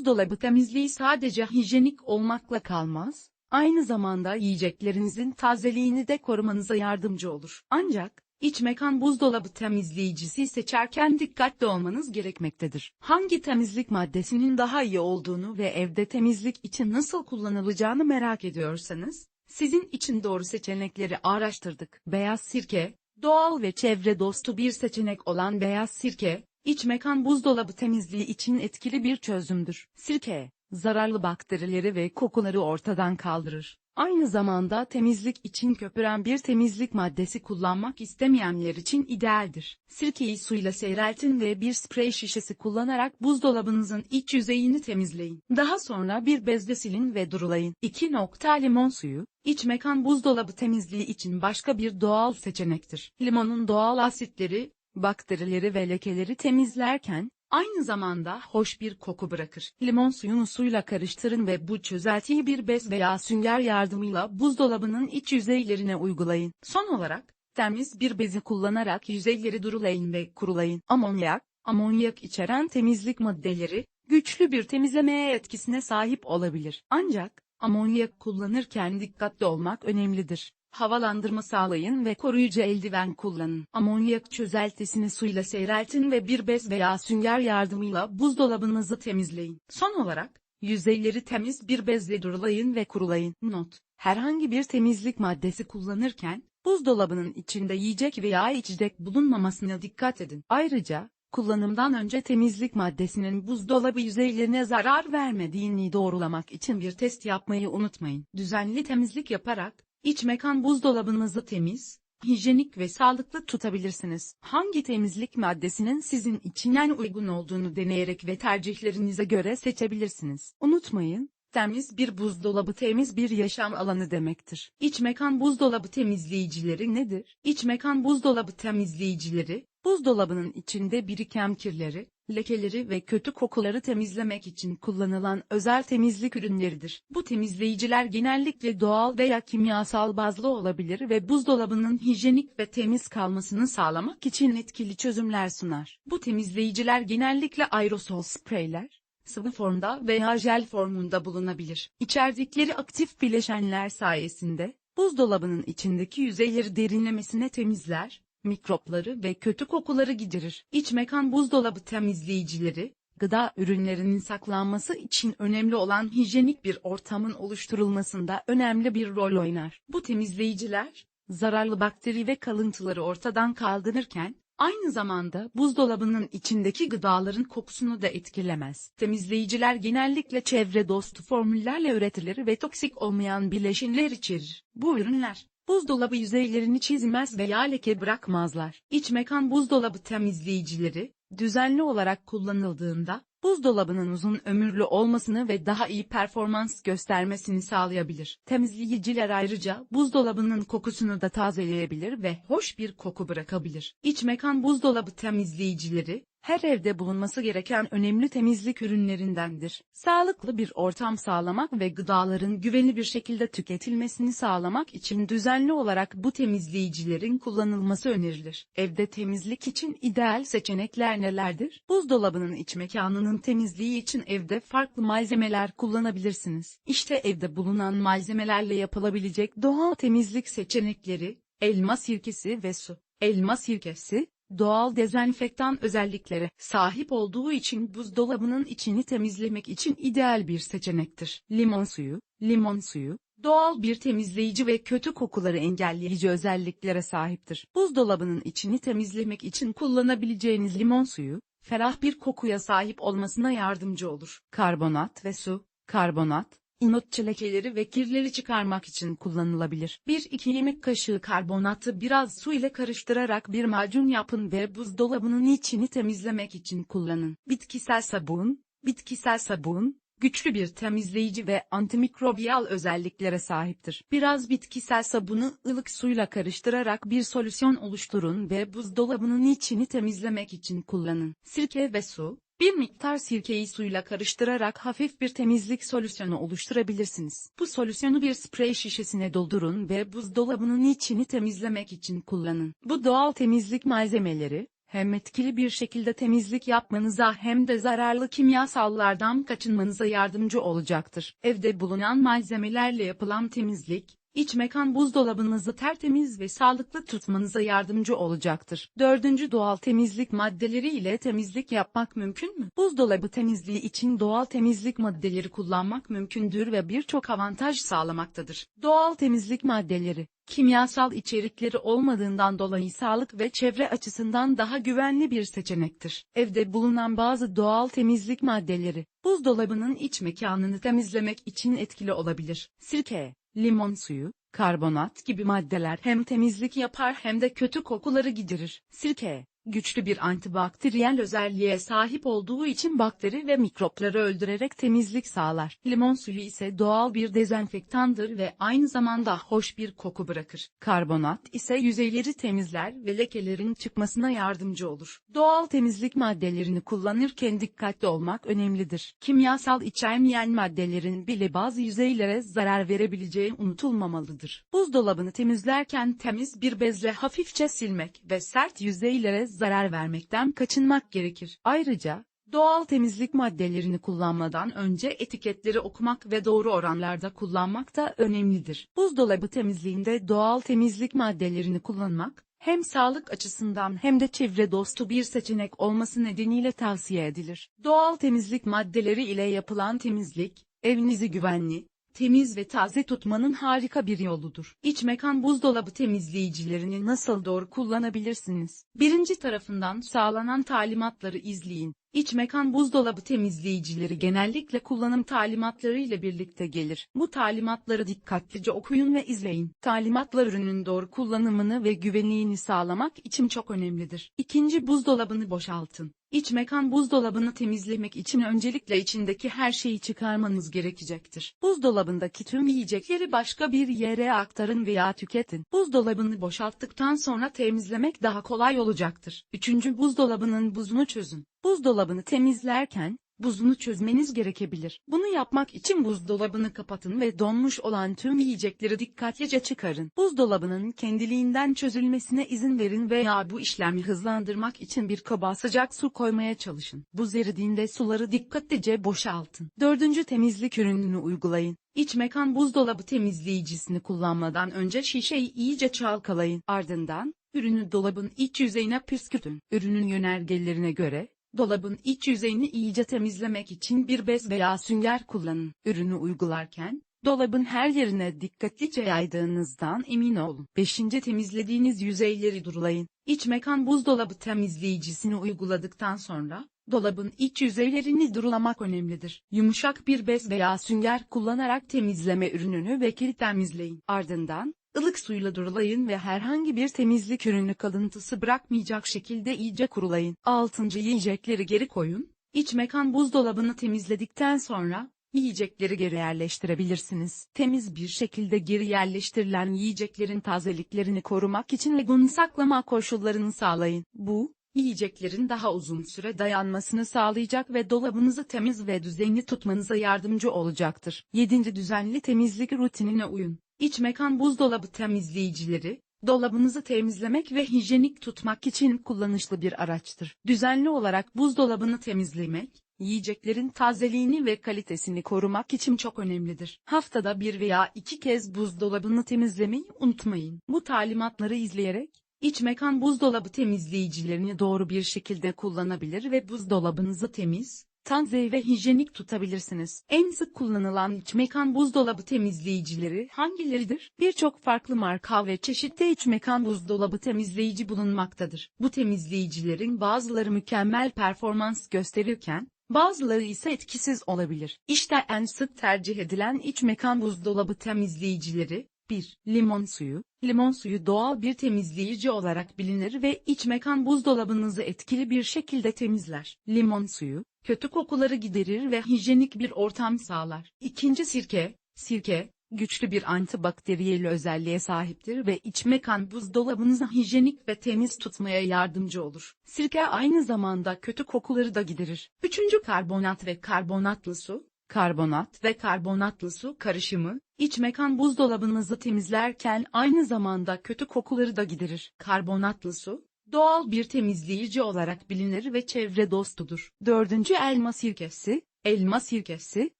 Buzdolabı temizliği sadece hijyenik olmakla kalmaz, aynı zamanda yiyeceklerinizin tazeliğini de korumanıza yardımcı olur. Ancak, iç mekan buzdolabı temizleyicisi seçerken dikkatli olmanız gerekmektedir. Hangi temizlik maddesinin daha iyi olduğunu ve evde temizlik için nasıl kullanılacağını merak ediyorsanız, sizin için doğru seçenekleri araştırdık. Beyaz sirke, doğal ve çevre dostu bir seçenek olan beyaz sirke, iç mekan buzdolabı temizliği için etkili bir çözümdür. Sirke, zararlı bakterileri ve kokuları ortadan kaldırır. Aynı zamanda temizlik için köpüren bir temizlik maddesi kullanmak istemeyenler için idealdir. Sirkeyi suyla seyreltin ve bir sprey şişesi kullanarak buzdolabınızın iç yüzeyini temizleyin. Daha sonra bir bezle silin ve durulayın. 2. nokta Limon suyu, iç mekan buzdolabı temizliği için başka bir doğal seçenektir. Limonun doğal asitleri, bakterileri ve lekeleri temizlerken, Aynı zamanda hoş bir koku bırakır. Limon suyunu suyla karıştırın ve bu çözeltiyi bir bez veya sünger yardımıyla buzdolabının iç yüzeylerine uygulayın. Son olarak, temiz bir bezi kullanarak yüzeyleri durulayın ve kurulayın. Amonyak, amonyak içeren temizlik maddeleri, güçlü bir temizlemeye etkisine sahip olabilir. Ancak, amonyak kullanırken dikkatli olmak önemlidir. Havalandırma sağlayın ve koruyucu eldiven kullanın. Amonyak çözeltisini suyla seyreltin ve bir bez veya sünger yardımıyla buzdolabınızı temizleyin. Son olarak, yüzeyleri temiz bir bezle durulayın ve kurulayın. Not: Herhangi bir temizlik maddesi kullanırken, buzdolabının içinde yiyecek veya içecek bulunmamasına dikkat edin. Ayrıca, kullanımdan önce temizlik maddesinin buzdolabı yüzeylerine zarar vermediğini doğrulamak için bir test yapmayı unutmayın. Düzenli temizlik yaparak, İç mekan buzdolabınızı temiz, hijyenik ve sağlıklı tutabilirsiniz. Hangi temizlik maddesinin sizin için en uygun olduğunu deneyerek ve tercihlerinize göre seçebilirsiniz. Unutmayın, temiz bir buzdolabı temiz bir yaşam alanı demektir. İç mekan buzdolabı temizleyicileri nedir? İç mekan buzdolabı temizleyicileri, buzdolabının içinde biriken kirleri, lekeleri ve kötü kokuları temizlemek için kullanılan özel temizlik ürünleridir. Bu temizleyiciler genellikle doğal veya kimyasal bazlı olabilir ve buzdolabının hijyenik ve temiz kalmasını sağlamak için etkili çözümler sunar. Bu temizleyiciler genellikle aerosol spreyler, sıvı formda veya jel formunda bulunabilir. İçerdikleri aktif bileşenler sayesinde, buzdolabının içindeki yüzeyleri derinlemesine temizler, mikropları ve kötü kokuları giderir. İç mekan buzdolabı temizleyicileri, gıda ürünlerinin saklanması için önemli olan hijyenik bir ortamın oluşturulmasında önemli bir rol oynar. Bu temizleyiciler, zararlı bakteri ve kalıntıları ortadan kaldırırken, aynı zamanda buzdolabının içindeki gıdaların kokusunu da etkilemez. Temizleyiciler genellikle çevre dostu formüllerle üretilir ve toksik olmayan bileşenler içerir. Bu ürünler, buzdolabı yüzeylerini çizmez veya leke bırakmazlar. İç mekan buzdolabı temizleyicileri, düzenli olarak kullanıldığında, buzdolabının uzun ömürlü olmasını ve daha iyi performans göstermesini sağlayabilir. Temizleyiciler ayrıca buzdolabının kokusunu da tazeleyebilir ve hoş bir koku bırakabilir. İç mekan buzdolabı temizleyicileri, her evde bulunması gereken önemli temizlik ürünlerindendir. Sağlıklı bir ortam sağlamak ve gıdaların güvenli bir şekilde tüketilmesini sağlamak için düzenli olarak bu temizleyicilerin kullanılması önerilir. Evde temizlik için ideal seçenekler nelerdir? Buzdolabının iç mekanının temizliği için evde farklı malzemeler kullanabilirsiniz. İşte evde bulunan malzemelerle yapılabilecek doğal temizlik seçenekleri, elma sirkesi ve su. Elma sirkesi, doğal dezenfektan özelliklere sahip olduğu için buzdolabının içini temizlemek için ideal bir seçenektir. Limon suyu, limon suyu, doğal bir temizleyici ve kötü kokuları engelleyici özelliklere sahiptir. Buzdolabının içini temizlemek için kullanabileceğiniz limon suyu, ferah bir kokuya sahip olmasına yardımcı olur. Karbonat ve su, karbonat, inot lekeleri ve kirleri çıkarmak için kullanılabilir. 1-2 yemek kaşığı karbonatı biraz su ile karıştırarak bir macun yapın ve buzdolabının içini temizlemek için kullanın. Bitkisel sabun, bitkisel sabun, güçlü bir temizleyici ve antimikrobiyal özelliklere sahiptir. Biraz bitkisel sabunu ılık suyla karıştırarak bir solüsyon oluşturun ve buzdolabının içini temizlemek için kullanın. Sirke ve su, bir miktar sirkeyi suyla karıştırarak hafif bir temizlik solüsyonu oluşturabilirsiniz. Bu solüsyonu bir sprey şişesine doldurun ve buzdolabının içini temizlemek için kullanın. Bu doğal temizlik malzemeleri, hem etkili bir şekilde temizlik yapmanıza hem de zararlı kimyasallardan kaçınmanıza yardımcı olacaktır. Evde bulunan malzemelerle yapılan temizlik, iç mekan buzdolabınızı tertemiz ve sağlıklı tutmanıza yardımcı olacaktır. Dördüncü doğal temizlik maddeleri ile temizlik yapmak mümkün mü? Buzdolabı temizliği için doğal temizlik maddeleri kullanmak mümkündür ve birçok avantaj sağlamaktadır. Doğal temizlik maddeleri kimyasal içerikleri olmadığından dolayı sağlık ve çevre açısından daha güvenli bir seçenektir. Evde bulunan bazı doğal temizlik maddeleri, buzdolabının iç mekanını temizlemek için etkili olabilir. Sirke, limon suyu, karbonat gibi maddeler hem temizlik yapar hem de kötü kokuları giderir. Sirke, güçlü bir antibakteriyel özelliğe sahip olduğu için bakteri ve mikropları öldürerek temizlik sağlar. Limon suyu ise doğal bir dezenfektandır ve aynı zamanda hoş bir koku bırakır. Karbonat ise yüzeyleri temizler ve lekelerin çıkmasına yardımcı olur. Doğal temizlik maddelerini kullanırken dikkatli olmak önemlidir. Kimyasal içermeyen maddelerin bile bazı yüzeylere zarar verebileceği unutulmamalıdır. Buzdolabını temizlerken temiz bir bezle hafifçe silmek ve sert yüzeylere zarar vermekten kaçınmak gerekir. Ayrıca, doğal temizlik maddelerini kullanmadan önce etiketleri okumak ve doğru oranlarda kullanmak da önemlidir. Buzdolabı temizliğinde doğal temizlik maddelerini kullanmak, hem sağlık açısından hem de çevre dostu bir seçenek olması nedeniyle tavsiye edilir. Doğal temizlik maddeleri ile yapılan temizlik, evinizi güvenli, temiz ve taze tutmanın harika bir yoludur. İç mekan buzdolabı temizleyicilerini nasıl doğru kullanabilirsiniz? Birinci tarafından sağlanan talimatları izleyin. İç mekan buzdolabı temizleyicileri genellikle kullanım talimatları ile birlikte gelir. Bu talimatları dikkatlice okuyun ve izleyin. Talimatlar ürünün doğru kullanımını ve güvenliğini sağlamak için çok önemlidir. İkinci buzdolabını boşaltın. İç mekan buzdolabını temizlemek için öncelikle içindeki her şeyi çıkarmanız gerekecektir. Buzdolabındaki tüm yiyecekleri başka bir yere aktarın veya tüketin. Buzdolabını boşalttıktan sonra temizlemek daha kolay olacaktır. Üçüncü buzdolabının buzunu çözün. Buzdolabını temizlerken, buzunu çözmeniz gerekebilir. Bunu yapmak için buzdolabını kapatın ve donmuş olan tüm yiyecekleri dikkatlice çıkarın. Buzdolabının kendiliğinden çözülmesine izin verin veya bu işlemi hızlandırmak için bir kaba sıcak su koymaya çalışın. Buz eridiğinde suları dikkatlice boşaltın. Dördüncü temizlik ürününü uygulayın. İç mekan buzdolabı temizleyicisini kullanmadan önce şişeyi iyice çalkalayın. Ardından, ürünü dolabın iç yüzeyine püskürtün. Ürünün yönergelerine göre, Dolabın iç yüzeyini iyice temizlemek için bir bez veya sünger kullanın. Ürünü uygularken, dolabın her yerine dikkatlice yaydığınızdan emin olun. 5. Temizlediğiniz yüzeyleri durulayın. İç mekan buzdolabı temizleyicisini uyguladıktan sonra, dolabın iç yüzeylerini durulamak önemlidir. Yumuşak bir bez veya sünger kullanarak temizleme ürününü ve kilit temizleyin. Ardından, ılık suyla durulayın ve herhangi bir temizlik ürünü kalıntısı bırakmayacak şekilde iyice kurulayın. 6. Yiyecekleri geri koyun. İç mekan buzdolabını temizledikten sonra, yiyecekleri geri yerleştirebilirsiniz. Temiz bir şekilde geri yerleştirilen yiyeceklerin tazeliklerini korumak için uygun saklama koşullarını sağlayın. Bu, yiyeceklerin daha uzun süre dayanmasını sağlayacak ve dolabınızı temiz ve düzenli tutmanıza yardımcı olacaktır. 7. Düzenli temizlik rutinine uyun. İç mekan buzdolabı temizleyicileri, dolabınızı temizlemek ve hijyenik tutmak için kullanışlı bir araçtır. Düzenli olarak buzdolabını temizlemek, yiyeceklerin tazeliğini ve kalitesini korumak için çok önemlidir. Haftada bir veya iki kez buzdolabını temizlemeyi unutmayın. Bu talimatları izleyerek, iç mekan buzdolabı temizleyicilerini doğru bir şekilde kullanabilir ve buzdolabınızı temiz, taze ve hijyenik tutabilirsiniz. En sık kullanılan iç mekan buzdolabı temizleyicileri hangileridir? Birçok farklı marka ve çeşitte iç mekan buzdolabı temizleyici bulunmaktadır. Bu temizleyicilerin bazıları mükemmel performans gösterirken, Bazıları ise etkisiz olabilir. İşte en sık tercih edilen iç mekan buzdolabı temizleyicileri, 1. Limon suyu. Limon suyu doğal bir temizleyici olarak bilinir ve iç mekan buzdolabınızı etkili bir şekilde temizler. Limon suyu, kötü kokuları giderir ve hijyenik bir ortam sağlar. İkinci sirke, sirke, güçlü bir antibakteriyel özelliğe sahiptir ve iç mekan buzdolabınızı hijyenik ve temiz tutmaya yardımcı olur. Sirke aynı zamanda kötü kokuları da giderir. Üçüncü karbonat ve karbonatlı su, karbonat ve karbonatlı su karışımı, iç mekan buzdolabınızı temizlerken aynı zamanda kötü kokuları da giderir. Karbonatlı su, Doğal bir temizleyici olarak bilinir ve çevre dostudur. Dördüncü elma sirkesi, elma sirkesi,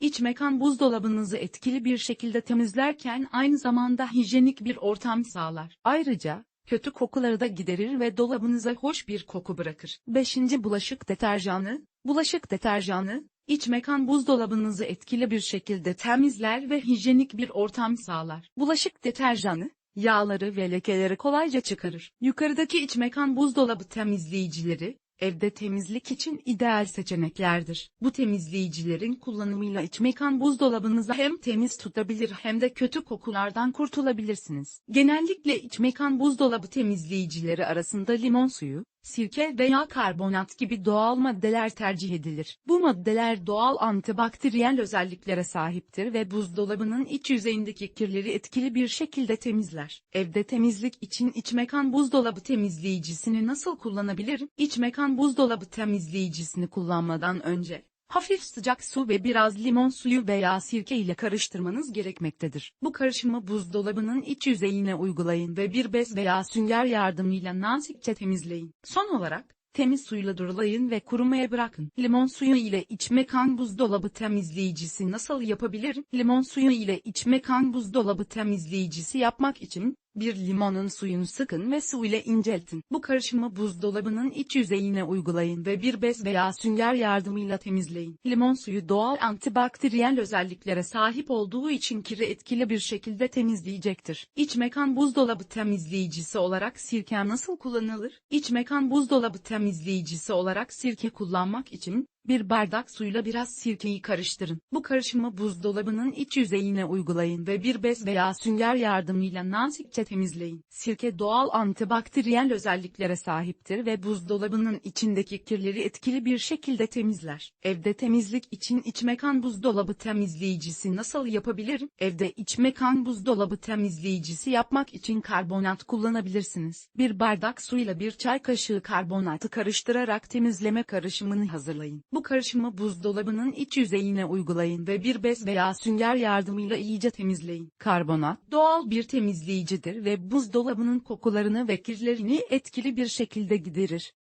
iç mekan buzdolabınızı etkili bir şekilde temizlerken aynı zamanda hijyenik bir ortam sağlar. Ayrıca, kötü kokuları da giderir ve dolabınıza hoş bir koku bırakır. 5. Bulaşık deterjanı, bulaşık deterjanı, iç mekan buzdolabınızı etkili bir şekilde temizler ve hijyenik bir ortam sağlar. Bulaşık deterjanı, yağları ve lekeleri kolayca çıkarır. Yukarıdaki iç mekan buzdolabı temizleyicileri, evde temizlik için ideal seçeneklerdir. Bu temizleyicilerin kullanımıyla iç mekan buzdolabınızı hem temiz tutabilir hem de kötü kokulardan kurtulabilirsiniz. Genellikle iç mekan buzdolabı temizleyicileri arasında limon suyu, sirke veya karbonat gibi doğal maddeler tercih edilir. Bu maddeler doğal antibakteriyel özelliklere sahiptir ve buzdolabının iç yüzeyindeki kirleri etkili bir şekilde temizler. Evde temizlik için iç mekan buzdolabı temizleyicisini nasıl kullanabilirim? İç mekan buzdolabı temizleyicisini kullanmadan önce Hafif sıcak su ve biraz limon suyu veya sirke ile karıştırmanız gerekmektedir. Bu karışımı buzdolabının iç yüzeyine uygulayın ve bir bez veya sünger yardımıyla nazikçe temizleyin. Son olarak, temiz suyla durulayın ve kurumaya bırakın. Limon suyu ile içme kan buzdolabı temizleyicisi nasıl yapabilirim? Limon suyu ile içme kan buzdolabı temizleyicisi yapmak için, bir limonun suyunu sıkın ve su ile inceltin. Bu karışımı buzdolabının iç yüzeyine uygulayın ve bir bez veya sünger yardımıyla temizleyin. Limon suyu doğal antibakteriyel özelliklere sahip olduğu için kiri etkili bir şekilde temizleyecektir. İç mekan buzdolabı temizleyicisi olarak sirke nasıl kullanılır? İç mekan buzdolabı temizleyicisi olarak sirke kullanmak için, bir bardak suyla biraz sirkeyi karıştırın. Bu karışımı buzdolabının iç yüzeyine uygulayın ve bir bez veya sünger yardımıyla nazikçe temizleyin. Sirke doğal antibakteriyel özelliklere sahiptir ve buzdolabının içindeki kirleri etkili bir şekilde temizler. Evde temizlik için iç mekan buzdolabı temizleyicisi nasıl yapabilirim? Evde iç mekan buzdolabı temizleyicisi yapmak için karbonat kullanabilirsiniz. Bir bardak suyla bir çay kaşığı karbonatı karıştırarak temizleme karışımını hazırlayın. Bu karışımı buzdolabının iç yüzeyine uygulayın ve bir bez veya sünger yardımıyla iyice temizleyin. Karbonat, doğal bir temizleyicidir ve buzdolabının kokularını ve kirlerini etkili bir şekilde giderir.